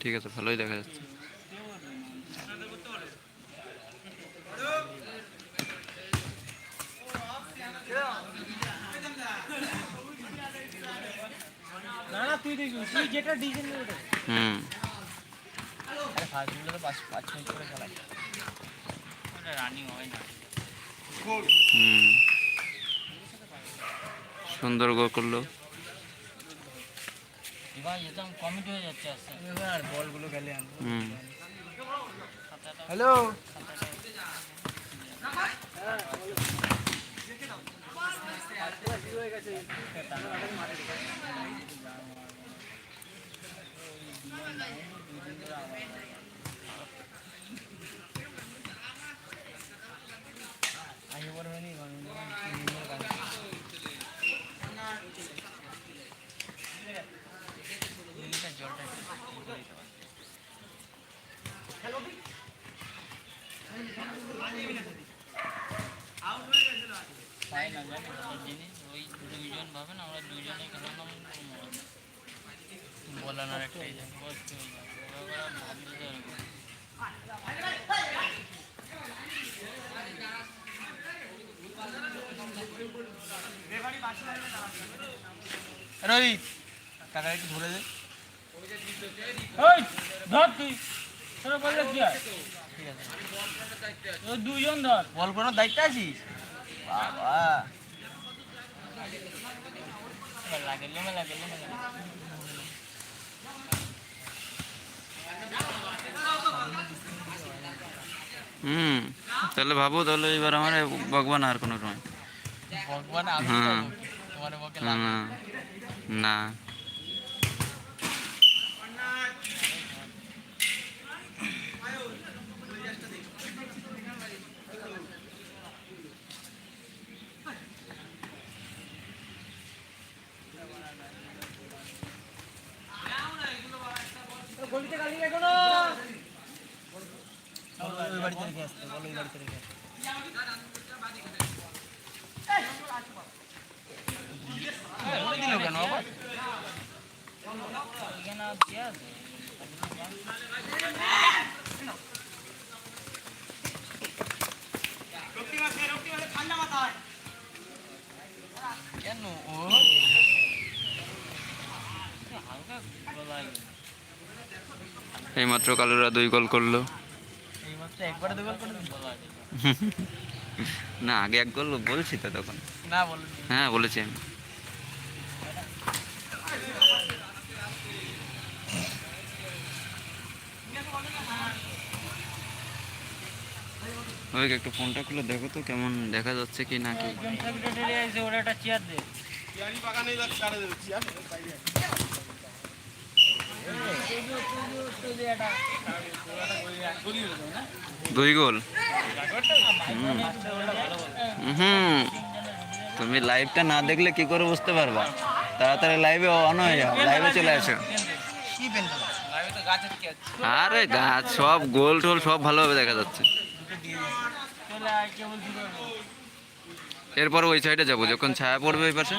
ঠিক আছে ভালোই দেখা যাচ্ছে। না না তুই দেখবি তুই যেটা ডিজাইন ওটা হুম। আরে ফার্স্টগুলো হ্যালো। আগে বড় হয়নি জলটা তাই না জানি ভালো জিনিস ওই দুইজন ভাবে না আমরা দুইজনে খেলাম বলানোর একটাই। রোহিত টাকা একটু ধরে দে ধর তুই তোরা বললে কি ঠিক আছে ও দুইজন ধর। বল কোনো দায়িত্ব আছিস? বাবা। হুম তাহলে ভাবো তাহলে এবার আমার ভগবান আর কোনো সময় ভগবান হ্যাঁ। না না না গলিতে গালি রেখো না ওই বাড়িতে রেখে আসতে বলো ওই বাড়িতে রেখে আসতে বলে দিল কেন আবার এখানে আর দিয়ে আছে। কেন ও হালকা গলায় এইমাত্র কালুরা দুই গোল করল। না আগে এক গোল বলছি তো তখন। হ্যাঁ বলেছি আমি। ওই একটু ফোনটা খুলে দেখো তো কেমন দেখা যাচ্ছে কি না কি। ওরা একটা চেয়ার দে দুই গোল। হুম। তুমি লাইভটা না দেখলে কি করে বুঝতে পারবা? তাড়াতাড়ি লাইভে অন হয়ে যাও। লাইভে চলে আসো। আরে গাছ সব গোল টোল সব ভালোভাবে দেখা যাচ্ছে। এরপর ওই সাইডে যাব, যখন ছায়া পড়বে ওই পাশে।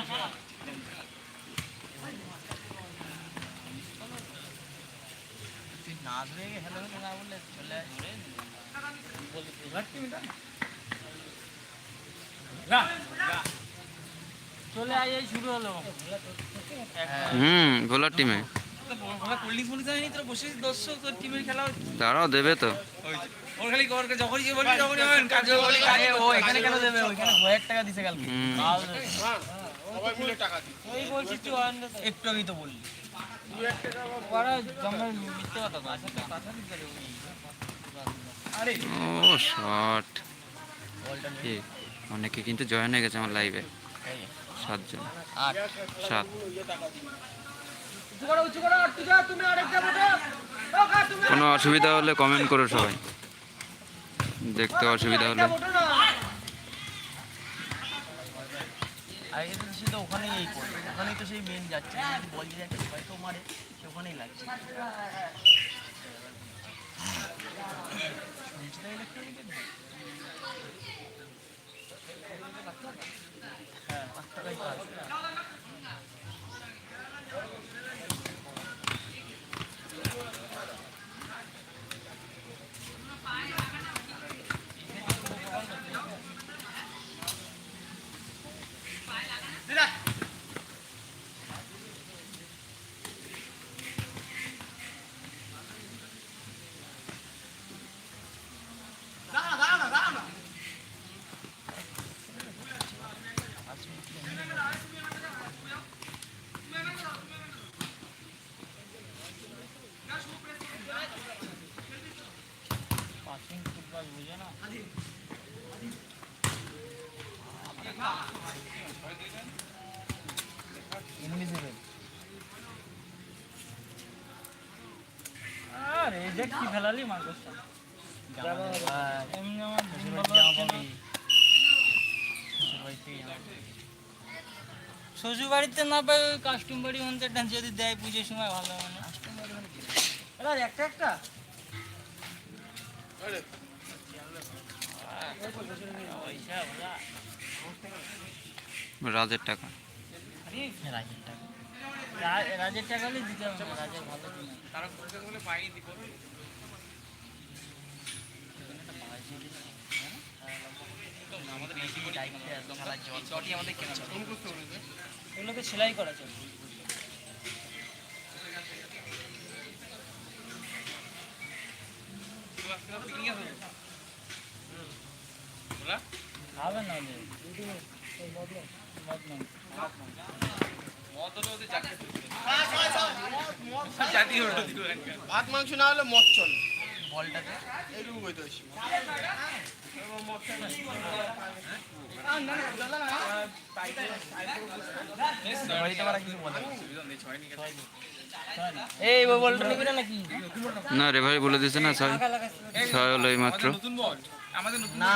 দিছে কালকে। হুম। ওই বলছিস তুই একটু আগেই তো বললি। ও শট অনেকে কিন্তু জয়েন হয়ে গেছে আমার লাইভে সাতজন। সাত। কোনো অসুবিধা হলে কমেন্ট করো সবাই। দেখতে অসুবিধা হলে। আগে তো ওখানেই এই করে ওখানেই তো সেই মেন যাচ্ছে। বল যদি একটা তো মারে, সে ওখানেই লাগছে। হ্যাঁ পাঁচ টাকাই কাজ পাসিং ফুটবল বুঝে না ইনভিজিবল আর এই দেখ কি ফেলালি মার্কসটা এমনি আমার দিন ভালো যাচ্ছে না। শ্বশুর বাড়িতে না পাই ওই কাস্টম বাড়ি মন্দির যদি দেয় পুজোর সময় ভালো মানে এবার একটা একটা পয়সা ওরা রাজের টাকা। রাজের টাকা রাজের টাকা হলে দিতে হবে রাজের ভালো দিন এগুলোকে সেলাই করা চলবে খাবে না ওদের। মদ নয়। ভাত মাংস না হলে মদ চলে। বলটাতে এইটুকু কইতে হয়েছে এই ওই বলটা নিবি না রে ভাই বলে দিছে না ছয় ছয় হলো এই মাত্র না।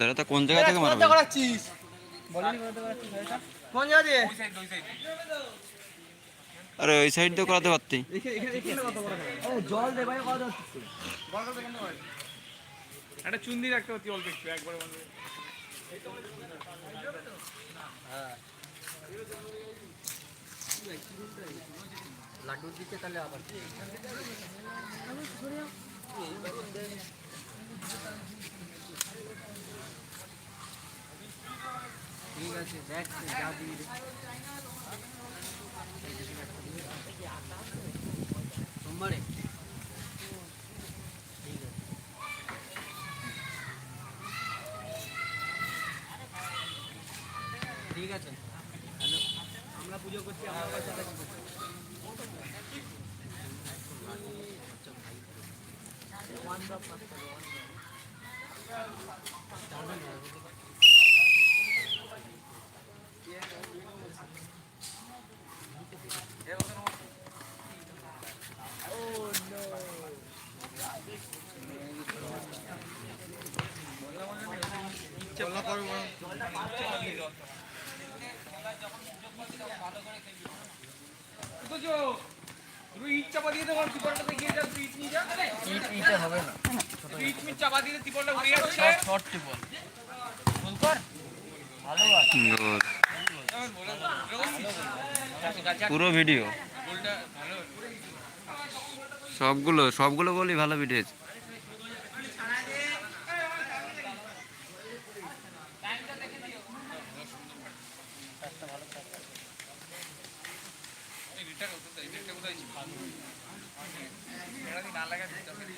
তারা তো কোন জায়গা থেকে মারবে? কোন জায়গা দিয়ে? আরে ওই সাইড দিয়ে করাতে পারতি। একটা চুন্দি রাখতে পারতি অল্প একটু একবার বন্ধ ঠিক আছে দেখ যা দিয়ে দে সোমবারে ঠিক আছে ঠিক আছে আমরা পুজো করছি আমার কাছে তুই ইট চাপা দিয়ে দেবো ত্রিপলটা গিয়ে যা তুই ইট নিয়ে যা হবে না ইট মিট চাপা দিয়ে ত্রিপলটা উড়ে যাচ্ছে শর্ট আছে গুড পুরো ভিডিও। সবগুলো সবগুলো বলি ভালো ভিডিও এটা যদি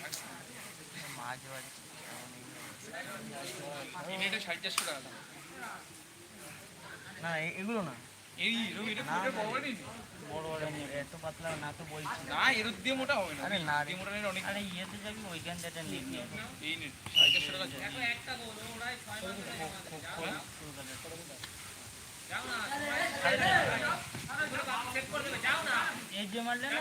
না এগুলো না এই এরকম এটা পুরো বড় বড় নিবি? বড় বড় নিয়ে এত পাতলা না তো বলছি না এর দিয়ে মোটা হবে না আরে না রে। দিয়ে মোটা নিলে অনেক আরে ইয়েতে যাবি ওইখান থেকে নিয়ে নিয়ে এই নে। এই যে মারলে না।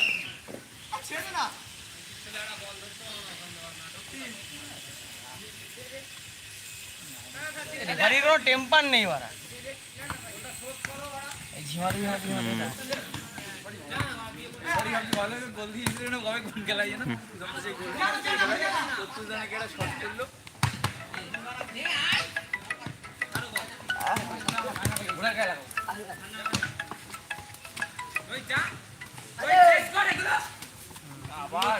কোনো টেম্পার নেই ওরা। আবার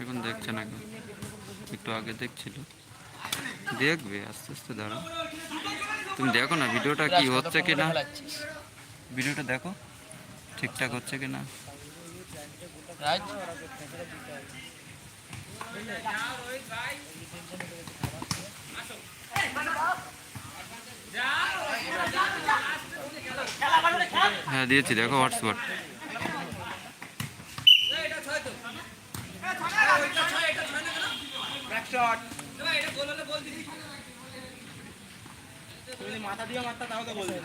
এখন দেখছে না একটু আগে দেখছিল। দেখবে, আস্তে আস্তে দাঁড়াও। তুমি দেখো না ভিডিওটা কি হচ্ছে কি না ভিডিওটা দেখো, ঠিকঠাক হচ্ছে কি না হ্যাঁ দিয়েছি দেখো হোয়াটসঅ্যাপ। মাথা দিয়ে মারতা তাও তো বলবে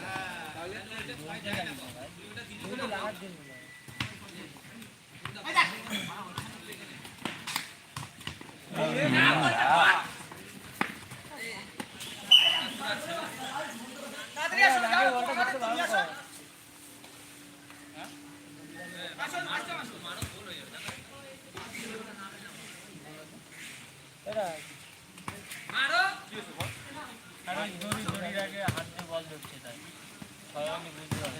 কারণ ধরি ধরির আগে হাত দিয়ে বল ধরছে তাই সবাই বুঝতে পারে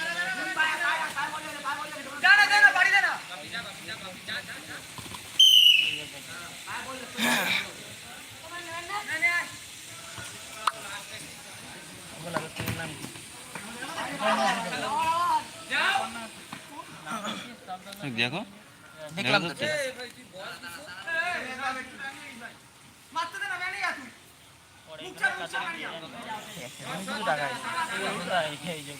দেখো দেখলাম তো টাকা এই যে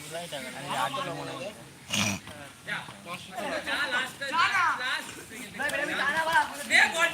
টাকা আমি আট কিলো মনে হয় লাস্ট